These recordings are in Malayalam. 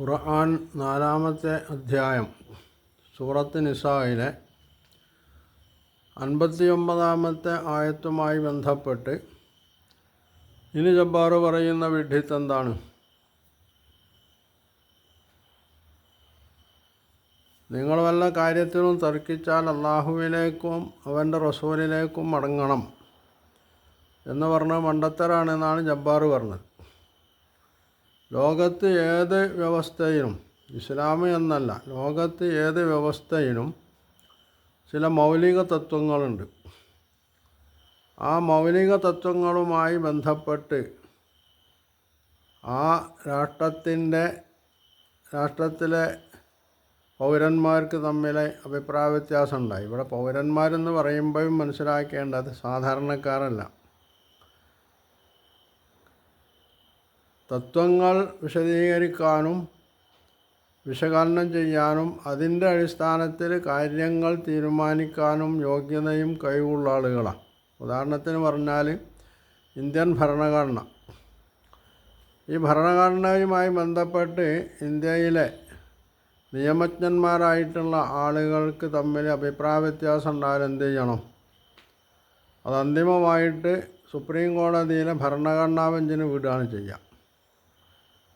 ഖുർആൻ നാലാമത്തെ അധ്യായം സൂറത്ത് നിസായിലെ അൻപത്തിയൊമ്പതാമത്തെ ആയത്തുമായി ബന്ധപ്പെട്ട് ഇനി ജബ്ബാറ് പറയുന്ന വിഡ്ഢിത്ത് എന്താണ് നിങ്ങൾ വല്ല കാര്യത്തിലും തർക്കിച്ചാൽ അള്ളാഹുവിലേക്കും അവന്റെ റസൂലിലേക്കും മടങ്ങണം എന്ന് പറഞ്ഞ മണ്ടത്തരാണെന്നാണ് ജബ്ബാറ് പറഞ്ഞത്. ലോകത്ത് ഏത് വ്യവസ്ഥയിലും ഇസ്ലാം എന്നല്ല ലോകത്ത് ഏത് വ്യവസ്ഥയിലും ചില മൗലിക തത്വങ്ങളുണ്ട്. ആ മൗലിക തത്വങ്ങളുമായി ബന്ധപ്പെട്ട് ആ രാഷ്ട്രത്തിന്റെ രാഷ്ട്രത്തിലെ പൗരന്മാർക്ക് തമ്മിലെ അഭിപ്രായ വ്യത്യാസം ഉണ്ടായി ഇവിടെ പൗരന്മാരെന്ന് പറയുമ്പോഴും മനസ്സിലാക്കേണ്ടത് സാധാരണക്കാരല്ല. തത്വങ്ങൾ വിശദീകരിക്കാനും വിശകലനം ചെയ്യാനും അതിന്റെ അടിസ്ഥാനത്തിൽ കാര്യങ്ങൾ തീരുമാനിക്കാനും യോഗ്യതയും കഴിവുള്ള ആളുകളാണ് ഉദാഹരണത്തിന് പറഞ്ഞാൽ ഇന്ത്യൻ ഭരണഘടന. ഈ ഭരണഘടനയുമായി ബന്ധപ്പെട്ട് ഇന്ത്യയിലെ നിയമജ്ഞന്മാരായിട്ടുള്ള ആളുകൾക്ക് തമ്മിൽ അഭിപ്രായ വ്യത്യാസം ഉണ്ടായാൽ എന്ത് ചെയ്യണം? അത് അന്തിമമായിട്ട് സുപ്രീം കോടതിയിലെ ഭരണഘടനാ ബെഞ്ചിന് വിടുകയാണ് ചെയ്യുക.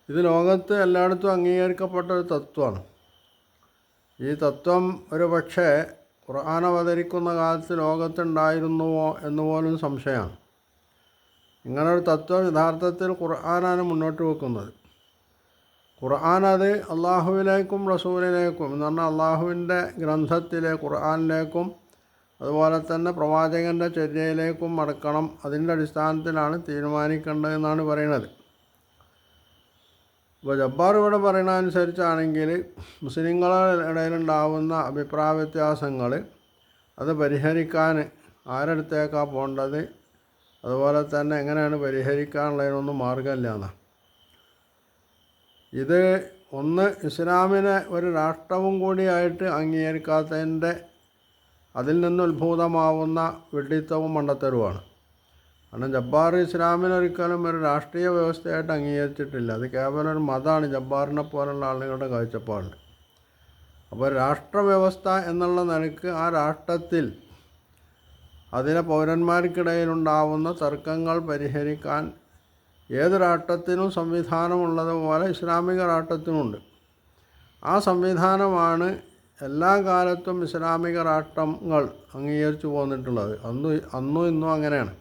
ഇത് ലോകത്ത് എല്ലായിടത്തും അംഗീകരിക്കപ്പെട്ട ഒരു തത്വമാണ്. ഈ തത്വം ഒരു പക്ഷേ ഖുർആൻ അവതരിക്കുന്ന കാലത്ത് ലോകത്തുണ്ടായിരുന്നുവോ എന്ന് പോലും സംശയമാണ്. ഇങ്ങനൊരു തത്വം യഥാർത്ഥത്തിൽ ഖുർആനാണ് മുന്നോട്ട് വെക്കുന്നത്. ഖുർആൻ അത് അള്ളാഹുവിലേക്കും റസൂലിലേക്കും എന്ന് പറഞ്ഞാൽ അള്ളാഹുവിന്റെ ഗ്രന്ഥത്തിലെ ഖുർആനിലേക്കും അതുപോലെ തന്നെ പ്രവാചകന്റെ ചര്യയിലേക്കും മടക്കണം. അതിന്റെ അടിസ്ഥാനത്തിലാണ് തീരുമാനിക്കേണ്ടതെന്നാണ് പറയുന്നത്. ഇപ്പോൾ ജബ്ബാർ ഇവിടെ പറയുന്ന അനുസരിച്ചാണെങ്കിൽ മുസ്ലിങ്ങളുടെ ഇടയിലുണ്ടാവുന്ന അഭിപ്രായ വ്യത്യാസങ്ങൾ അത് പരിഹരിക്കാൻ ആരടുത്തേക്കാണ് പോകേണ്ടത് അതുപോലെ തന്നെ എങ്ങനെയാണ് പരിഹരിക്കാനുള്ളതിനൊന്നും മാർഗമില്ല എന്നാണ് ഇത് ഒന്ന് ഇസ്ലാമിനെ ഒരു രാഷ്ട്രവും കൂടിയായിട്ട് അംഗീകരിക്കാത്തതിന്റെ അതിൽ നിന്ന് ഉത്ഭൂതമാവുന്ന വെഡിത്തവും മണ്ടത്തരവുമാണ്. കാരണം ജബ്ബാർ ഇസ്ലാമിനൊരിക്കലും ഒരു രാഷ്ട്രീയ വ്യവസ്ഥയായിട്ട് അംഗീകരിച്ചിട്ടില്ല. അത് കേവലം ഒരു മതമാണ്. ജബ്ബാറിനെ പോലുള്ള ആളുകളുടെ കാഴ്ചപ്പാട്. അപ്പോൾ രാഷ്ട്രവ്യവസ്ഥ എന്നുള്ള നിലയ്ക്ക് ആ രാഷ്ട്രത്തിൽ അതിലെ പൗരന്മാർക്കിടയിലുണ്ടാവുന്ന തർക്കങ്ങൾ പരിഹരിക്കാൻ ഏത് രാഷ്ട്രത്തിനും സംവിധാനമുള്ളതുപോലെ ഇസ്ലാമിക രാഷ്ട്രത്തിനുണ്ട്. ആ സംവിധാനമാണ് എല്ലാ കാലത്തും ഇസ്ലാമിക രാഷ്ട്രങ്ങൾ അംഗീകരിച്ചു പോന്നിട്ടുള്ളത്. അന്നും അന്നും ഇന്നും അങ്ങനെയാണ്.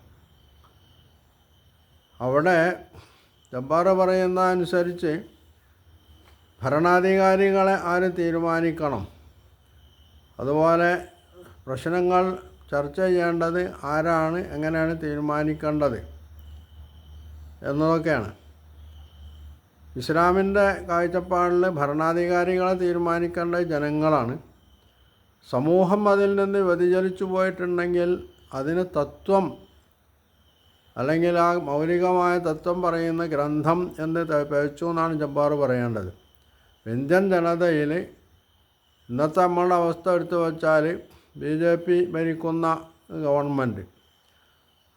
അവിടെ ചമ്പാറ പറയുന്ന അനുസരിച്ച് ഭരണാധികാരികളെ ആര് തീരുമാനിക്കണം? അതുപോലെ പ്രശ്നങ്ങൾ ചർച്ച ചെയ്യേണ്ടത് ആരാണ് എങ്ങനെയാണ് തീരുമാനിക്കേണ്ടത് എന്നതൊക്കെയാണ്. ഇസ്ലാമിന്റെ കാഴ്ചപ്പാടിൽ ഭരണാധികാരികളെ തീരുമാനിക്കേണ്ട ജനങ്ങളാണ്. സമൂഹം അതിൽ നിന്ന് വ്യതിചലിച്ചു പോയിട്ടുണ്ടെങ്കിൽ അതിന് തത്വം അല്ലെങ്കിൽ ആ മൗലികമായ തത്വം പറയുന്ന ഗ്രന്ഥം എന്ന് പേച്ചു എന്നാണ് ജബ്ബാർ പറയേണ്ടത്. ഇന്ത്യൻ ജനതയിൽ ഇന്നത്തെ നമ്മളുടെ അവസ്ഥ എടുത്തു വച്ചാൽ ബി ജെ പി ഭരിക്കുന്ന ഗവൺമെന്റ്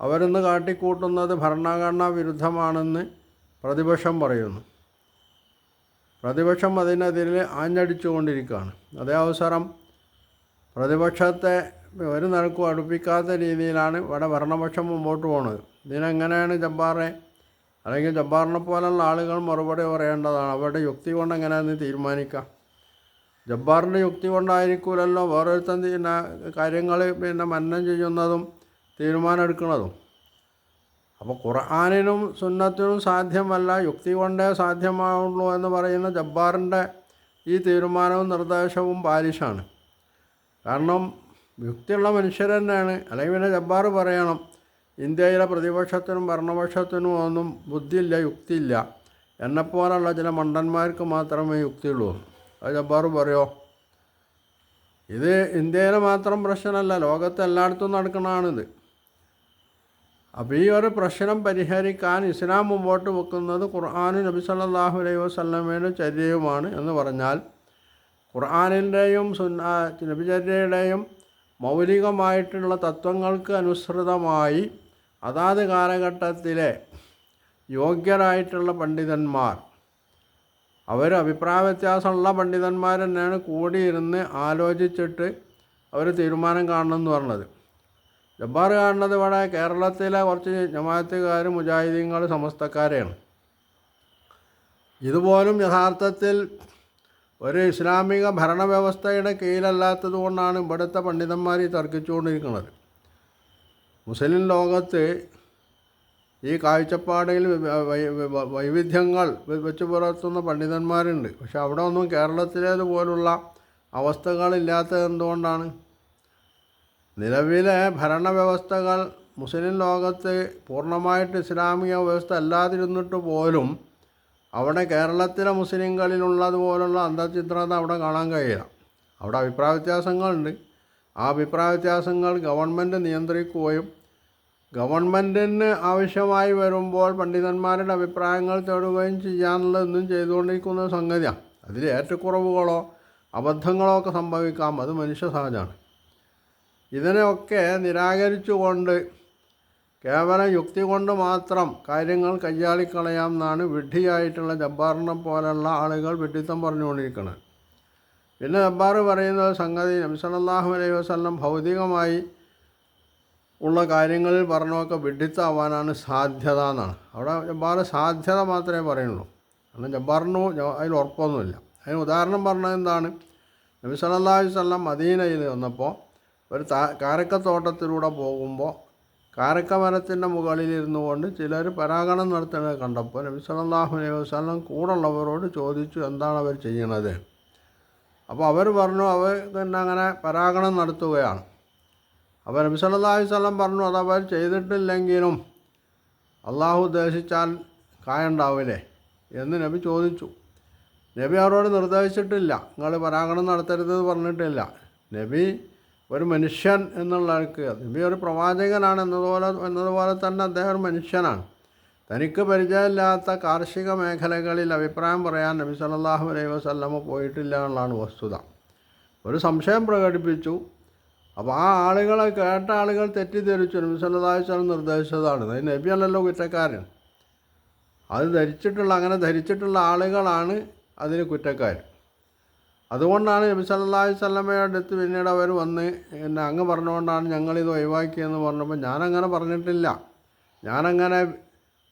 അവരിന്ന് കാട്ടിക്കൂട്ടുന്നത് ഭരണഘടനാ വിരുദ്ധമാണെന്ന് പ്രതിപക്ഷം പറയുന്നു. പ്രതിപക്ഷം അതിനെതിരെ ആഞ്ഞടിച്ചുകൊണ്ടിരിക്കുകയാണ് അതേ അവസരം പ്രതിപക്ഷത്തെ ഒരു നിലക്കും അടുപ്പിക്കാത്ത രീതിയിലാണ് ഇവിടെ ഭരണപക്ഷം മുമ്പോട്ട് പോകുന്നത് ഇതിനെങ്ങനെയാണ് ജബ്ബാറെ? അല്ലെങ്കിൽ ജബ്ബാറിനെ പോലുള്ള ആളുകൾ മറുപടി പറയേണ്ടതാണ്. അവരുടെ യുക്തി കൊണ്ട് എങ്ങനെയാണെന്ന് തീരുമാനിക്കാം. ജബ്ബാറിന്റെ യുക്തി കൊണ്ടായിരിക്കൂലല്ലോ വേറൊരുത്തൻ പിന്നെ കാര്യങ്ങൾ പിന്നെ മന്നം ചെയ്യുന്നതും തീരുമാനമെടുക്കുന്നതും. അപ്പോൾ ഖുർആാനിനും സുന്നത്തിനും സാധ്യമല്ല. യുക്തി കൊണ്ടേ സാധ്യമാവുള്ളൂ എന്ന് പറയുന്ന ജബ്ബാറിന്റെ ഈ തീരുമാനവും നിർദ്ദേശവും പാലിഷാണ് കാരണം യുക്തിയുള്ള മനുഷ്യർ തന്നെയാണ് അല്ലെങ്കിൽ പിന്നെ ജബ്ബാർ പറയണം. ഇന്ത്യയിലെ പ്രതിപക്ഷത്തിനും ഭരണപക്ഷത്തിനും ഒന്നും ബുദ്ധിയില്ല യുക്തിയില്ല. എന്നെപ്പോലുള്ള ചില മണ്ടന്മാർക്ക് മാത്രമേ യുക്തിയുള്ളൂ. അത് ജബ്ബാർ പറയോ? ഇത് ഇന്ത്യയിലെ മാത്രം പ്രശ്നമല്ല ലോകത്ത് എല്ലായിടത്തും നടക്കുന്നതാണിത്. അപ്പോൾ ഈ ഒരു പ്രശ്നം പരിഹരിക്കാൻ ഇസ്ലാം മുമ്പോട്ട് വെക്കുന്നത് ഖുർആാനും നബി സല്ലാഹു അലൈഹി വസ്ലമയുടെ ചര്യയുമാണ് എന്ന് പറഞ്ഞാൽ ഖുർആാനിന്റെയും സുന്ന നബിചര്യയുടെയും മൗലികമായിട്ടുള്ള തത്വങ്ങൾക്ക് അനുസൃതമായി അതാത് കാലഘട്ടത്തിലെ യോഗ്യരായിട്ടുള്ള പണ്ഡിതന്മാർ അവർ അഭിപ്രായ വ്യത്യാസമുള്ള പണ്ഡിതന്മാർ തന്നെയാണ് കൂടിയിരുന്ന് ആലോചിച്ചിട്ട് അവർ തീരുമാനം കാണണമെന്ന് പറഞ്ഞത്. ജബ്ബാർ കാണുന്നത് ഇവിടെ കേരളത്തിലെ കുറച്ച് ജമാഅത്തുകാർ മുജാഹിദീങ്ങൾ സമസ്തക്കാരെയാണ്. ഇതുപോലും യഥാർത്ഥത്തിൽ ഒരു ഇസ്ലാമിക ഭരണവ്യവസ്ഥയുടെ കീഴിലല്ലാത്തത് കൊണ്ടാണ് ഇവിടുത്തെ പണ്ഡിതന്മാർ തർക്കിച്ചുകൊണ്ടിരിക്കുന്നത്. മുസ്ലിം ലോകത്ത് ഈ കാഴ്ചപ്പാടിൽ വൈവിധ്യങ്ങൾ വെച്ച് പുലർത്തുന്ന പണ്ഡിതന്മാരുണ്ട്. പക്ഷെ അവിടെ ഒന്നും കേരളത്തിലേതുപോലുള്ള അവസ്ഥകളില്ലാത്തത് എന്തുകൊണ്ടാണ്? നിലവിലെ ഭരണവ്യവസ്ഥകൾ മുസ്ലിം ലോകത്ത് പൂർണമായിട്ട് ഇസ്ലാമിക വ്യവസ്ഥ അല്ലാതിരുന്നിട്ട് പോലും അവിടെ കേരളത്തിലെ മുസ്ലിങ്ങളിലുള്ളതുപോലുള്ള അന്തർചിത്രത അവിടെ കാണാൻ കഴിയില്ല. അവിടെ അഭിപ്രായ വ്യത്യാസങ്ങളുണ്ട്. ആ അഭിപ്രായ വ്യത്യാസങ്ങൾ ഗവൺമെന്റ് നിയന്ത്രിക്കുകയും ഗവൺമെന്റിന് ആവശ്യമായി വരുമ്പോൾ പണ്ഡിതന്മാരുടെ അഭിപ്രായങ്ങൾ തേടുകയും ചെയ്യാനുള്ളതൊന്നും ചെയ്തുകൊണ്ടിരിക്കുന്ന സംഗതിയാണ് അതിൽ ഏറ്റക്കുറവുകളോ അബദ്ധങ്ങളോ ഒക്കെ സംഭവിക്കാം. അത് മനുഷ്യ സഹജമാണ്. ഇതിനെയൊക്കെ നിരാകരിച്ചുകൊണ്ട് കേവലം യുക്തി കൊണ്ട് മാത്രം കാര്യങ്ങൾ കയ്യാളിക്കളയാം എന്നാണ് വിഡ്ഢിയായിട്ടുള്ള ജബ്ബാറിനെ പോലുള്ള ആളുകൾ വിഡ്ഢിത്തം പറഞ്ഞുകൊണ്ടിരിക്കുന്നത്. പിന്നെ ജബ്ബാർ പറയുന്ന സംഗതി നബി സല്ലല്ലാഹു അലൈഹി വസല്ലം ഭൗതികമായി ഉള്ള കാര്യങ്ങളിൽ പറഞ്ഞൊക്കെ വിഡിത്താവാനാണ് സാധ്യത എന്നാണ്. അവിടെ ജബ്ബാർ സാധ്യത മാത്രമേ പറയുള്ളൂ. കാരണം ജബ്ബാറിന് അതിൽ ഉറപ്പൊന്നുമില്ല. അതിന് ഉദാഹരണം പറഞ്ഞത് എന്താണ്? നബി സല്ലല്ലാഹു അലൈഹി വസല്ലം മദീനയിൽ വന്നപ്പോൾ ഒരു താ കാരക്കത്തോട്ടത്തിലൂടെ പോകുമ്പോൾ കാരക്ക മരത്തിന്റെ മുകളിലിരുന്നു കൊണ്ട് ചിലർ പരാഗണം നടത്തുന്നത് കണ്ടപ്പോൾ നബി സല്ലല്ലാഹു അലൈഹി വസ്ലം കൂടുള്ളവരോട് ചോദിച്ചു എന്താണ് അവർ ചെയ്യണത് അപ്പോൾ അവർ പറഞ്ഞു അവർ തന്നെ അങ്ങനെ പരാഗണം നടത്തുകയാണ്. അപ്പോൾ നബി സല്ലല്ലാഹു അലൈഹി വസല്ലം പറഞ്ഞു അത് അവർ ചെയ്തിട്ടില്ലെങ്കിലും അള്ളാഹു ഉദ്ദേശിച്ചാൽ കായുണ്ടാവില്ലേ? എന്ന് നബി ചോദിച്ചു. നബി അവരോട് നിർദ്ദേശിച്ചിട്ടില്ല. നിങ്ങൾ പരാഗണം നടത്തരുതെന്ന് പറഞ്ഞിട്ടില്ല. നബി ഒരു മനുഷ്യൻ എന്നുള്ള നബി ഒരു പ്രവാചകനാണ് എന്നതുപോലെ എന്നതുപോലെ തന്നെ അദ്ദേഹം ഒരു മനുഷ്യനാണ്. തനിക്ക് പരിചയമില്ലാത്ത കാർഷിക മേഖലകളിൽ അഭിപ്രായം പറയാൻ നബി സല്ലല്ലാഹു അലൈഹി വസല്ലമ പോയിട്ടില്ല എന്നുള്ളതാണ് വസ്തുത. ഒരു സംശയം പ്രകടിപ്പിച്ചു. അപ്പോൾ ആ ആളുകളെ കേട്ട ആളുകൾ തെറ്റിദ്ധരിച്ചു. നബി സല്ലല്ലാഹു നിർദ്ദേശിച്ചതാണ്. അത് നബി അല്ലല്ലോ കുറ്റക്കാരൻ. അത് ധരിച്ചിട്ടുള്ള അങ്ങനെ ധരിച്ചിട്ടുള്ള ആളുകളാണ് അതിന് കുറ്റക്കാർ അതുകൊണ്ടാണ് നബി സല്ലാഹി അലൈഹി വസല്ലമയുടെ അടുത്ത് പിന്നീട് അവർ വന്ന് എന്നെ അങ്ങ് പറഞ്ഞുകൊണ്ടാണ് ഞങ്ങളിത് ഒഴിവാക്കിയെന്ന് പറഞ്ഞപ്പോൾ ഞാനങ്ങനെ പറഞ്ഞിട്ടില്ല. ഞാനങ്ങനെ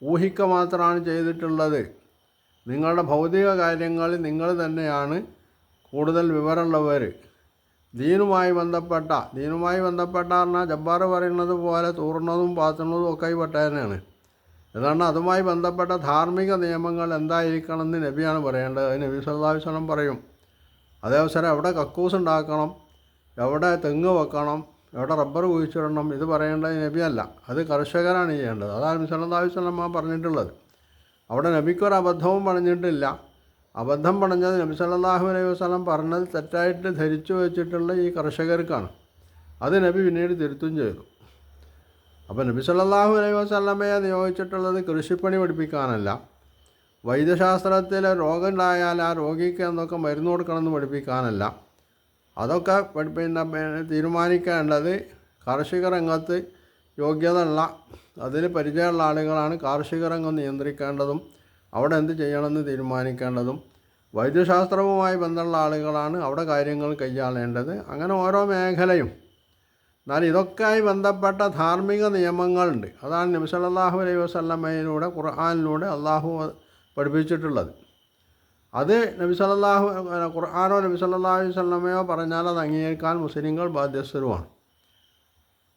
ഊഹിക്ക മാത്രമാണ് ചെയ്തിട്ടുള്ളത്. നിങ്ങളുടെ ഭൗതിക കാര്യങ്ങളിൽ നിങ്ങൾ തന്നെയാണ് കൂടുതൽ വിവരമുള്ളവർ ദീനുമായി ബന്ധപ്പെട്ട ദീനുമായി ബന്ധപ്പെട്ട പറഞ്ഞാൽ ജബ്ബാർ പറയുന്നത് പോലെ തൂറുന്നതും പാത്തുന്നതും ഒക്കെ ഈ പെട്ടതന്നെയാണ് ഏതാണ്ട് അതുമായി ബന്ധപ്പെട്ട ധാർമ്മിക നിയമങ്ങൾ എന്തായിരിക്കണം എന്ന് നബിയാണ് പറയേണ്ടത്. അത് നബി വസല്ലം പറയും. അതേ അവസരം എവിടെ കക്കൂസ് ഉണ്ടാക്കണം എവിടെ തെങ്ങ് വെക്കണം എവിടെ റബ്ബർ കുഴിച്ചിടണം ഇത് പറയേണ്ടത് നബിയല്ല. അത് കർഷകരാണ് ചെയ്യേണ്ടത്. അതാണ് നബി വസല്ലം പറഞ്ഞിട്ടുള്ളത്. അവിടെ നബിക്കൊരു അബദ്ധവും പറഞ്ഞിട്ടില്ല. അബദ്ധം പറഞ്ഞത് നബി സല്ലല്ലാഹു അലൈഹി വസല്ലം പറഞ്ഞത് തെറ്റായിട്ട് ധരിച്ചു വെച്ചിട്ടുള്ള ഈ കർഷകർക്കാണ്. അത് നബി പിന്നീട് തിരുത്തും ചെയ്തു. അപ്പോൾ നബി സല്ലല്ലാഹു അലൈഹി വസ്ലമയെ നിയോഗിച്ചിട്ടുള്ളത് കൃഷിപ്പണി പഠിപ്പിക്കാനല്ല. വൈദ്യശാസ്ത്രത്തിൽ രോഗം ഉണ്ടായാൽ ആ രോഗിക്ക് എന്തൊക്കെ മരുന്ന് കൊടുക്കണമെന്ന് പഠിപ്പിക്കാനല്ല. അതൊക്കെ പിന്നെ തീരുമാനിക്കേണ്ടത് കാർഷിക രംഗത്ത് യോഗ്യതയുള്ള അതിന് പരിചയമുള്ള ആളുകളാണ് കാർഷിക രംഗം നിയന്ത്രിക്കേണ്ടതും അവിടെ എന്ത് ചെയ്യണമെന്ന് തീരുമാനിക്കേണ്ടതും വൈദ്യശാസ്ത്രവുമായി ബന്ധമുള്ള ആളുകളാണ് അവിടെ കാര്യങ്ങൾ കൈയാളേണ്ടത്. അങ്ങനെ ഓരോ മേഖലയും. എന്നാൽ ഇതൊക്കെയായി ബന്ധപ്പെട്ട ധാർമ്മിക നിയമങ്ങളുണ്ട്. അതാണ് നബി സല്ലല്ലാഹു അലൈഹി വസ്ലമയിലൂടെ ഖുർആാനിലൂടെ അള്ളാഹു പഠിപ്പിച്ചിട്ടുള്ളത്. അത് നബി സല്ലല്ലാഹു അഹ് ഖുർആാനോ നബി സല്ലല്ലാഹു അലൈഹി വസല്ലമയോ പറഞ്ഞാൽ അത് അംഗീകരിക്കാൻ മുസ്ലിങ്ങൾ ബാധ്യസ്ഥരുമാണ്.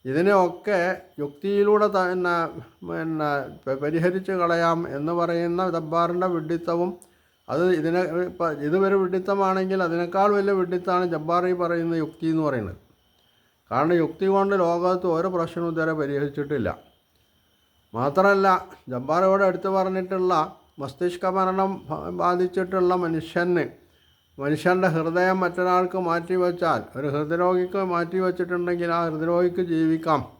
ഇതിനെയൊക്കെ യുക്തിയിലൂടെ തന്നെ പിന്നെ പരിഹരിച്ച് കളയാം എന്ന് പറയുന്ന ജബ്ബാറിന്റെ വിഡ്ഢിത്തവും അത് ഇതിനെ ഇപ്പം ഇതൊരു വിഡ്ഢിത്തമാണെങ്കിൽ അതിനേക്കാൾ വലിയ വിഡ്ഢിത്തമാണ് ജബ്ബാർ ഈ പറയുന്ന യുക്തി എന്ന് പറയുന്നത്. കാരണം യുക്തി കൊണ്ട് ലോകത്ത് ഒരു പ്രശ്നവും ഇതുവരെ പരിഹരിച്ചിട്ടില്ല. മാത്രമല്ല ജബ്ബാറോട് എടുത്തു പറഞ്ഞിട്ടുള്ള മസ്തിഷ്ക മരണം ബാധിച്ചിട്ടുള്ള മനുഷ്യന് മനുഷ്യന്റെ ഹൃദയം മറ്റൊരാൾക്ക് മാറ്റിവെച്ചാൽ ഒരു ഹൃദയരോഗിക്ക് മാറ്റി വച്ചിട്ടുണ്ടെങ്കിൽ ആ ഹൃദയരോഗിക്ക് ജീവിക്കാം.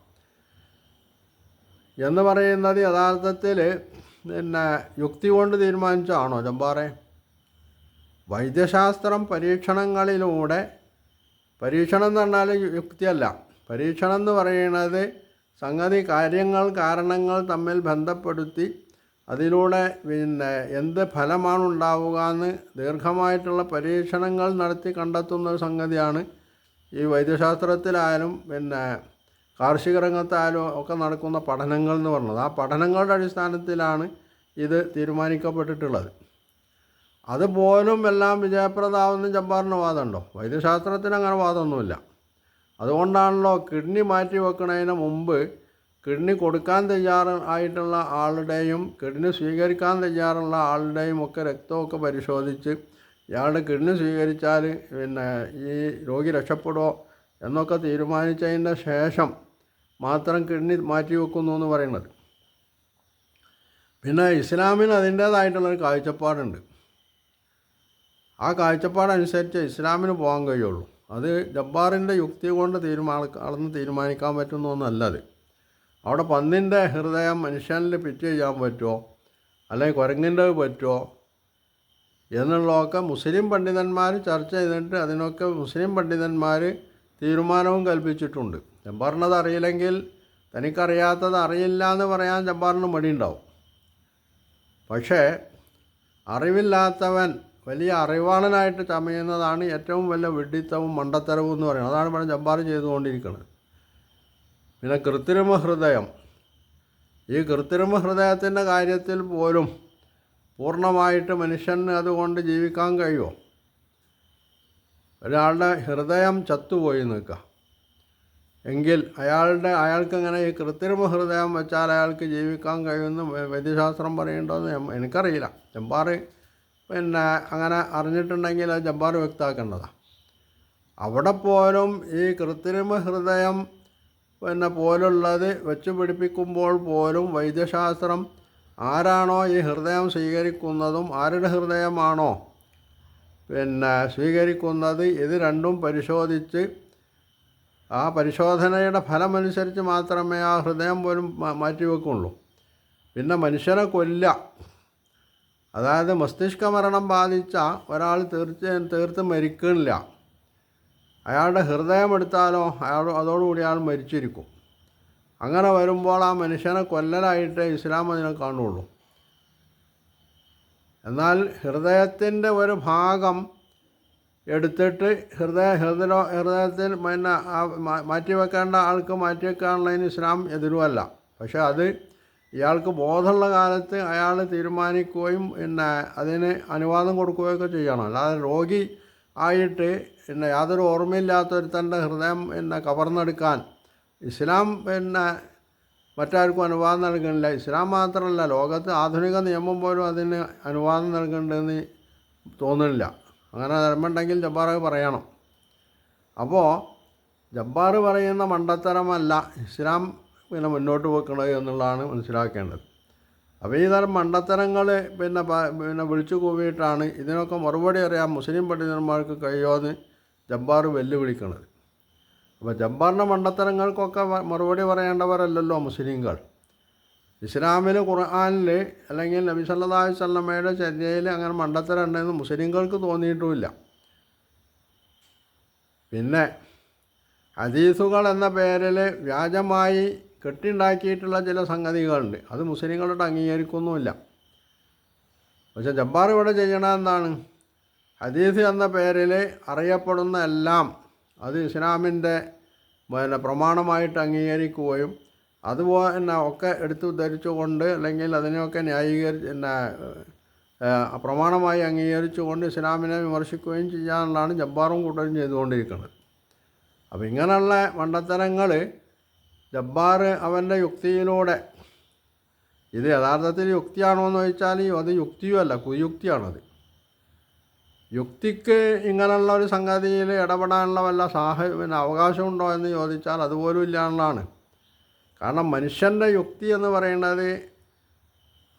എന്ന് പറയുന്നത് യഥാർത്ഥത്തിൽ പിന്നെ യുക്തി കൊണ്ട് തീരുമാനിച്ചാണോ ചമ്പാറെ? വൈദ്യശാസ്ത്രം പരീക്ഷണങ്ങളിലൂടെ പരീക്ഷണം എന്ന് പറഞ്ഞാൽ യുക്തിയല്ല. പരീക്ഷണം എന്ന് പറയുന്നത് സംഗതി കാര്യങ്ങൾ കാരണങ്ങൾ തമ്മിൽ ബന്ധപ്പെടുത്തി അതിലൂടെ പിന്നെ എന്ത് ഫലമാണ് ഉണ്ടാവുക എന്ന് ദീർഘമായിട്ടുള്ള പരീക്ഷണങ്ങൾ നടത്തി കണ്ടെത്തുന്ന ഒരു സംഗതിയാണ് ഈ വൈദ്യശാസ്ത്രത്തിലായാലും പിന്നെ കാർഷിക രംഗത്തായാലും ഒക്കെ നടക്കുന്ന പഠനങ്ങൾ എന്ന് പറഞ്ഞത്. ആ പഠനങ്ങളുടെ അടിസ്ഥാനത്തിലാണ് ഇത് തീരുമാനിക്കപ്പെട്ടിട്ടുള്ളത്. അതുപോലും എല്ലാം വിജയപ്രദാവുന്ന ജബ്ബാറിന് വാദമുണ്ടോ? വൈദ്യശാസ്ത്രത്തിന് അങ്ങനെ വാദമൊന്നുമില്ല. അതുകൊണ്ടാണല്ലോ കിഡ്നി മാറ്റി വെക്കുന്നതിന് മുമ്പ് കിഡ്നി കൊടുക്കാൻ തയ്യാറ് ആയിട്ടുള്ള ആളുടെയും കിഡ്നി സ്വീകരിക്കാൻ തയ്യാറുള്ള ആളുടെയും ഒക്കെ രക്തമൊക്കെ പരിശോധിച്ച് ഇയാളുടെ കിഡ്നി സ്വീകരിച്ചാൽ പിന്നെ ഈ രോഗി രക്ഷപ്പെടുമോ എന്നൊക്കെ തീരുമാനിച്ചതിന്റെ ശേഷം മാത്രം കിഡ്നി മാറ്റി വെക്കുന്നു എന്ന് പറയുന്നത്. പിന്നെ ഇസ്ലാമിന് അതിന്റേതായിട്ടുള്ളൊരു കാഴ്ചപ്പാടുണ്ട്. ആ കാഴ്ചപ്പാടനുസരിച്ച് ഇസ്ലാമിന് പോകാൻ കഴിയുള്ളൂ. അത് ജബ്ബാറിന്റെ യുക്തി കൊണ്ട് തീരുമാന അളന്ന് തീരുമാനിക്കാൻ പറ്റുന്ന ഒന്നല്ലത് അവിടെ പന്നിന്റെ ഹൃദയം മനുഷ്യനിൽ പിറ്റ് ചെയ്യാൻ പറ്റുമോ? അല്ലെങ്കിൽ കുരങ്ങിന്റെ പറ്റുമോ? എന്നുള്ളതൊക്കെ മുസ്ലിം പണ്ഡിതന്മാർ ചർച്ച ചെയ്തിട്ട് അതിനൊക്കെ മുസ്ലിം പണ്ഡിതന്മാർ തീരുമാനവും കൽപ്പിച്ചിട്ടുണ്ട്. ജബ്ബാറിനത് അറിയില്ലെങ്കിൽ തനിക്കറിയാത്തത് അറിയില്ല എന്ന് പറയാൻ ജബ്ബാറിന് മടിയുണ്ടാവും. പക്ഷേ അറിവില്ലാത്തവൻ വലിയ അറിവാളനായിട്ട് ചമയുന്നതാണ് ഏറ്റവും വലിയ വിഡിത്തവും മണ്ടത്തരവും എന്ന് പറയുന്നത്. അതാണ് ഇവിടെ ജബ്ബാർ ചെയ്തുകൊണ്ടിരിക്കുന്നത്. പിന്നെ കൃത്രിമ ഹൃദയം. ഈ കൃത്രിമ ഹൃദയത്തിന്റെ കാര്യത്തിൽ പോലും പൂർണമായിട്ട് മനുഷ്യന് അതുകൊണ്ട് ജീവിക്കാൻ കഴിയുമോ? ഒരാളുടെ ഹൃദയം ചത്തുപോയി നിൽക്കുക എങ്കിൽ അയാളുടെ അയാൾക്കിങ്ങനെ ഈ കൃത്രിമ ഹൃദയം വെച്ചാൽ അയാൾക്ക് ജീവിക്കാൻ കഴിയുമെന്ന് വൈദ്യശാസ്ത്രം പറയേണ്ടതെന്ന് എനിക്കറിയില്ല. ജബ്ബാർ പിന്നെ അങ്ങനെ അറിഞ്ഞിട്ടുണ്ടെങ്കിൽ അത് ജബ്ബാർ വ്യക്തമാക്കേണ്ടതാണ്. അവിടെ പോലും ഈ കൃത്രിമ ഹൃദയം പിന്നെ പോലുള്ളത് വെച്ചു പിടിപ്പിക്കുമ്പോൾ പോലും വൈദ്യശാസ്ത്രം ആരാണോ ഈ ഹൃദയം സ്വീകരിക്കുന്നതും ആരുടെ ഹൃദയമാണോ? പിന്നെ സ്വീകരിക്കുന്നത് ഇത് രണ്ടും പരിശോധിച്ച് ആ പരിശോധനയുടെ ഫലമനുസരിച്ച് മാത്രമേ ആ ഹൃദയം പോലും മാറ്റി മാറ്റിവെക്കുള്ളൂ പിന്നെ മനുഷ്യനെ കൊല്ല. അതായത് മസ്തിഷ്ക മരണം ബാധിച്ച ഒരാൾ തീർച്ചയായും തീർത്ത് മരിക്കണില്ല അയാളുടെ ഹൃദയം എടുത്താലോ അയാൾ അതോടുകൂടി അയാൾ മരിച്ചിരിക്കും. അങ്ങനെ വരുമ്പോൾ ആ മനുഷ്യനെ കൊല്ലലായിട്ട് ഇസ്ലാം അതിനെ കാണുള്ളൂ. എന്നാൽ ഹൃദയത്തിന്റെ ഒരു ഭാഗം എടുത്തിട്ട് ഹൃദയ ഹൃദയ ഹൃദയത്തിൽ പിന്നെ മാറ്റിവെക്കേണ്ട ആൾക്ക് മാറ്റിവെക്കാനുള്ളതിന് ഇസ്ലാം എതിരുമല്ല. പക്ഷേ അത് ഇയാൾക്ക് ബോധമുള്ള കാലത്ത് അയാൾ തീരുമാനിക്കുകയും പിന്നെ അതിന് അനുവാദം കൊടുക്കുകയൊക്കെ ചെയ്യണം. അല്ലാതെ രോഗി ആയിട്ട് പിന്നെ യാതൊരു ഓർമ്മയില്ലാത്തൊരുത്തന്റെ ഹൃദയം പിന്നെ കവർന്നെടുക്കാൻ ഇസ്ലാം പിന്നെ മറ്റാർക്കും അനുവാദം നൽകുന്നില്ല. ഇസ്ലാം മാത്രമല്ല ലോകത്ത് ആധുനിക നിയമം പോലും അതിന് അനുവാദം നൽകുന്നുണ്ടെന്ന് തോന്നുന്നില്ല. അങ്ങനെ ധർമ്മമുണ്ടെങ്കിൽ ജബ്ബാർ പറയണം. അപ്പോൾ ജബ്ബാർ പറയുന്ന മണ്ടത്തരമല്ല ഇസ്ലാം പിന്നെ മുന്നോട്ട് വെക്കണത് എന്നുള്ളതാണ് മനസ്സിലാക്കേണ്ടത്. അപ്പോൾ ഈ തരം മണ്ടത്തരങ്ങൾ പിന്നെ പിന്നെ വിളിച്ചു കൂവിയിട്ടാണ് ഇതിനൊക്കെ മറുപടി അറിയാൻ മുസ്ലിം പണ്ഡിതന്മാർക്ക് കഴിയുമെന്ന് ജബ്ബാർ വെല്ലുവിളിക്കുന്നത് അപ്പോൾ ജബ്ബാറിന്റെ മണ്ടത്തരങ്ങൾക്കൊക്കെ മറുപടി പറയേണ്ടവരല്ലല്ലോ മുസ്ലിങ്ങൾ ഇസ്ലാമിൽ ഖുർആാനിൽ അല്ലെങ്കിൽ നബി സല്ലാഹു അലൈഹി വസല്ലമയുടെ ചര്യയിൽ അങ്ങനെ മണ്ടത്തരം ഉണ്ടെന്ന് മുസ്ലിങ്ങൾക്ക് തോന്നിയിട്ടുമില്ല. പിന്നെ ഹദീസുകൾ എന്ന പേരിൽ വ്യാജമായി കെട്ടിണ്ടാക്കിയിട്ടുള്ള ചില സംഗതികളുണ്ട്. അത് മുസ്ലിങ്ങളോട് അംഗീകരിക്കൊന്നുമില്ല. പക്ഷെ ജബ്ബാർ ഇവിടെ ചെയ്യണമെന്നാണ് ഹദീസ് എന്ന പേരിൽ അറിയപ്പെടുന്ന എല്ലാം അത് ഇസ്ലാമിന്റെ പിന്നെ പ്രമാണമായിട്ട് അംഗീകരിക്കുകയും അതുപോലെ തന്നെ ഒക്കെ എടുത്തു ധരിച്ചുകൊണ്ട് അല്ലെങ്കിൽ അതിനെയൊക്കെ ന്യായീകരി പിന്നെ പ്രമാണമായി അംഗീകരിച്ചുകൊണ്ട് ഇസ്ലാമിനെ വിമർശിക്കുകയും ചെയ്യാനുള്ളതാണ് ജബ്ബാറും കൂട്ടരും ചെയ്തുകൊണ്ടിരിക്കുന്നത്. അപ്പോൾ ഇങ്ങനെയുള്ള മണ്ടത്തരങ്ങൾ ജബ്ബാർ അവന്റെ യുക്തിയിലൂടെ. ഇത് യഥാർത്ഥത്തിൽ യുക്തിയാണോ എന്ന് ചോദിച്ചാൽ അത് യുക്തിയുമല്ല കുയുക്തിയാണത്. യുക്തിക്ക് ഇങ്ങനെയുള്ള ഒരു സംഗതിയിൽ ഇടപെടാനുള്ള വല്ല സാഹ പിന്നെ അവകാശമുണ്ടോ എന്ന് ചോദിച്ചാൽ അതുപോലും ഇല്ല കാരണം മനുഷ്യന്റെ യുക്തി എന്ന് പറയുന്നത്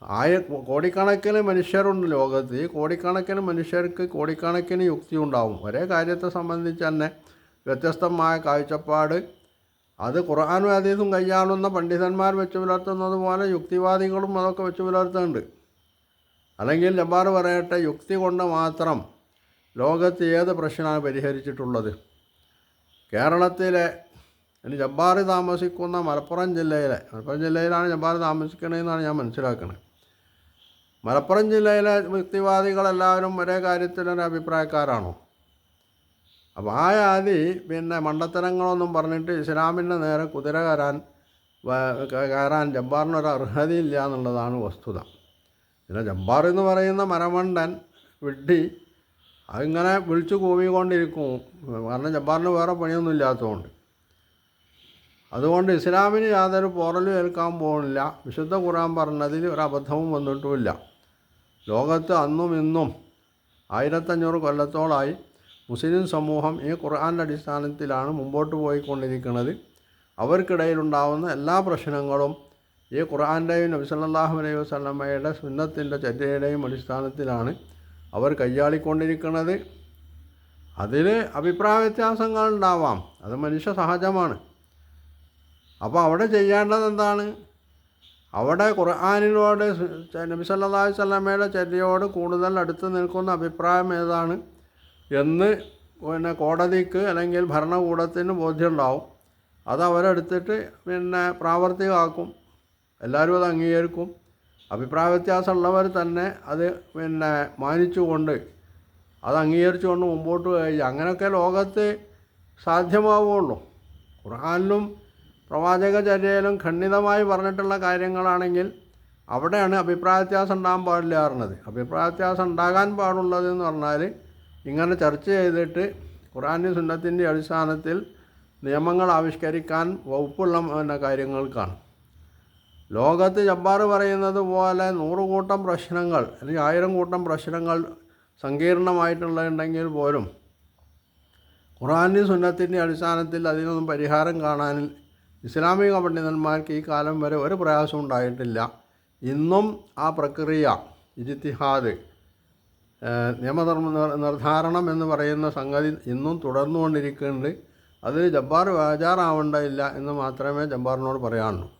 ആയ കോടിക്കണക്കിന് മനുഷ്യരുണ്ട് ലോകത്ത്. കോടിക്കണക്കിന് മനുഷ്യർക്ക് കോടിക്കണക്കിന് യുക്തി ഉണ്ടാവും. ഒരേ കാര്യത്തെ സംബന്ധിച്ച് തന്നെ വ്യത്യസ്തമായ കാഴ്ചപ്പാട് അത് ഖുർആാനും ഹദീസും കൈയാളുന്ന പണ്ഡിതന്മാർ വെച്ച് പുലർത്തുന്നത് പോലെ യുക്തിവാദികളും അതൊക്കെ വെച്ച് പുലർത്തുന്നുണ്ട്. അല്ലെങ്കിൽ ലബാർ പറയട്ടെ യുക്തി കൊണ്ട് മാത്രം ലോകത്ത് ഏത് പ്രശ്നമാണ് പരിഹരിച്ചിട്ടുള്ളത്? കേരളത്തിലെ ഇനി ജബ്ബാർ താമസിക്കുന്ന മലപ്പുറം ജില്ലയിലെ മലപ്പുറം ജില്ലയിലാണ് ജബ്ബാർ താമസിക്കണതെന്നാണ് ഞാൻ മനസ്സിലാക്കുന്നത് മലപ്പുറം ജില്ലയിലെ വ്യക്തിവാദികളെല്ലാവരും ഒരേ കാര്യത്തിലൊരു അഭിപ്രായക്കാരാണോ അപ്പോൾ ആ ആദി പിന്നെ മണ്ടത്തരങ്ങളൊന്നും പറഞ്ഞിട്ട് ഇസ്ലാമിന്റെ നേരെ കുതിര കയറാൻ കയറാൻ ജബ്ബാറിനൊരു അർഹതയില്ല എന്നുള്ളതാണ് വസ്തുത. പിന്നെ ജബ്ബാർ എന്ന് പറയുന്ന മരമണ്ടൻ വിഡ്ഢി അതിങ്ങനെ വിളിച്ചു കൂവിക്കൊണ്ടിരിക്കും. കാരണം ജബ്ബാറിന് വേറെ പണിയൊന്നും ഇല്ലാത്തതുകൊണ്ട്. അതുകൊണ്ട് ഇസ്ലാമിന് യാതൊരു പോറലും ഏൽക്കാൻ പോകുന്നില്ല. വിശുദ്ധ ഖുറാൻ പറഞ്ഞതിൽ ഒരു അബദ്ധവും വന്നിട്ടുമില്ല. ലോകത്ത് അന്നും ഇന്നും ആയിരത്തഞ്ഞൂറ് കൊല്ലത്തോളായി മുസ്ലിം സമൂഹം ഈ ഖുർആാന്റെ അടിസ്ഥാനത്തിലാണ് മുമ്പോട്ട് പോയിക്കൊണ്ടിരിക്കുന്നത്. അവർക്കിടയിലുണ്ടാവുന്ന എല്ലാ പ്രശ്നങ്ങളും ഈ ഖുർആാന്റെയും നബി സല്ലല്ലാഹു അലൈഹി വസല്ലമയുടെ സുന്നത്തിന്റെ ചര്യയുടെയും അടിസ്ഥാനത്തിലാണ് അവർ കൈയാളിക്കൊണ്ടിരിക്കുന്നത്. അതിൽ അഭിപ്രായ വ്യത്യാസങ്ങൾ ഉണ്ടാവാം. അത് മനുഷ്യ സഹജമാണ്. അപ്പോൾ അവിടെ ചെയ്യേണ്ടത് എന്താണ്? അവിടെ ഖുർആാനിനോട് നബി വസല്ലമയുടെ ചര്യയോട് കൂടുതൽ അടുത്ത് നിൽക്കുന്ന അഭിപ്രായം ഏതാണ്? എന്ന് പിന്നെ കോടതിക്ക് അല്ലെങ്കിൽ ഭരണകൂടത്തിന് ബോധ്യമുണ്ടാവും. അത് അവരെടുത്തിട്ട് പിന്നെ പ്രാവർത്തികമാക്കും. എല്ലാവരും അത് അംഗീകരിക്കും. അഭിപ്രായ വ്യത്യാസമുള്ളവർ തന്നെ അത് പിന്നെ മാനിച്ചുകൊണ്ട് അത് അംഗീകരിച്ചുകൊണ്ട് മുമ്പോട്ട് പോയി. അങ്ങനെയൊക്കെ ലോകത്ത് സാധ്യമാവുകയുള്ളൂ. ഖുർഹാനിലും പ്രവാചക പ്രവാചകചര്യയിലും ഖണ്ഡിതമായി പറഞ്ഞിട്ടുള്ള കാര്യങ്ങളാണെങ്കിൽ അവിടെയാണ് അഭിപ്രായ വ്യത്യാസം ഉണ്ടാകാൻ പാടില്ലാറുന്നത് അഭിപ്രായ വ്യത്യാസം ഉണ്ടാകാൻ പാടുള്ളതെന്ന് പറഞ്ഞാൽ ഇങ്ങനെ ചർച്ച ചെയ്തിട്ട് ഖുറാനി സുന്നത്തിന്റെ അടിസ്ഥാനത്തിൽ നിയമങ്ങൾ ആവിഷ്കരിക്കാൻ വകുപ്പുള്ള പിന്നെ കാര്യങ്ങൾക്കാണ് ലോകത്ത് ജബ്ബാർ പറയുന്നത് പോലെ നൂറുകൂട്ടം പ്രശ്നങ്ങൾ അല്ലെങ്കിൽ ആയിരം കൂട്ടം പ്രശ്നങ്ങൾ സങ്കീർണമായിട്ടുള്ളതുണ്ടെങ്കിൽ പോലും ഖുറാനി സുന്നത്തിന്റെ അടിസ്ഥാനത്തിൽ അതിനൊന്നും പരിഹാരം കാണാൻ ഇസ്ലാമിക പണ്ഡിതന്മാർക്ക് ഈ കാലം വരെ ഒരു പ്രയാസം ഉണ്ടായിട്ടില്ല. ഇന്നും ആ പ്രക്രിയ ഇജിത്തിഹാദ് നിയമധർമ്മ നിർദ്ധാരണം എന്ന് പറയുന്ന സംഗതി ഇന്നും തുടർന്നുകൊണ്ടിരിക്കുന്നുണ്ട്. അതിൽ ജബ്ബാർ ബേജാറാവേണ്ടതില്ല എന്ന് മാത്രമേ ജബ്ബാറിനോട് പറയാനുള്ളൂ.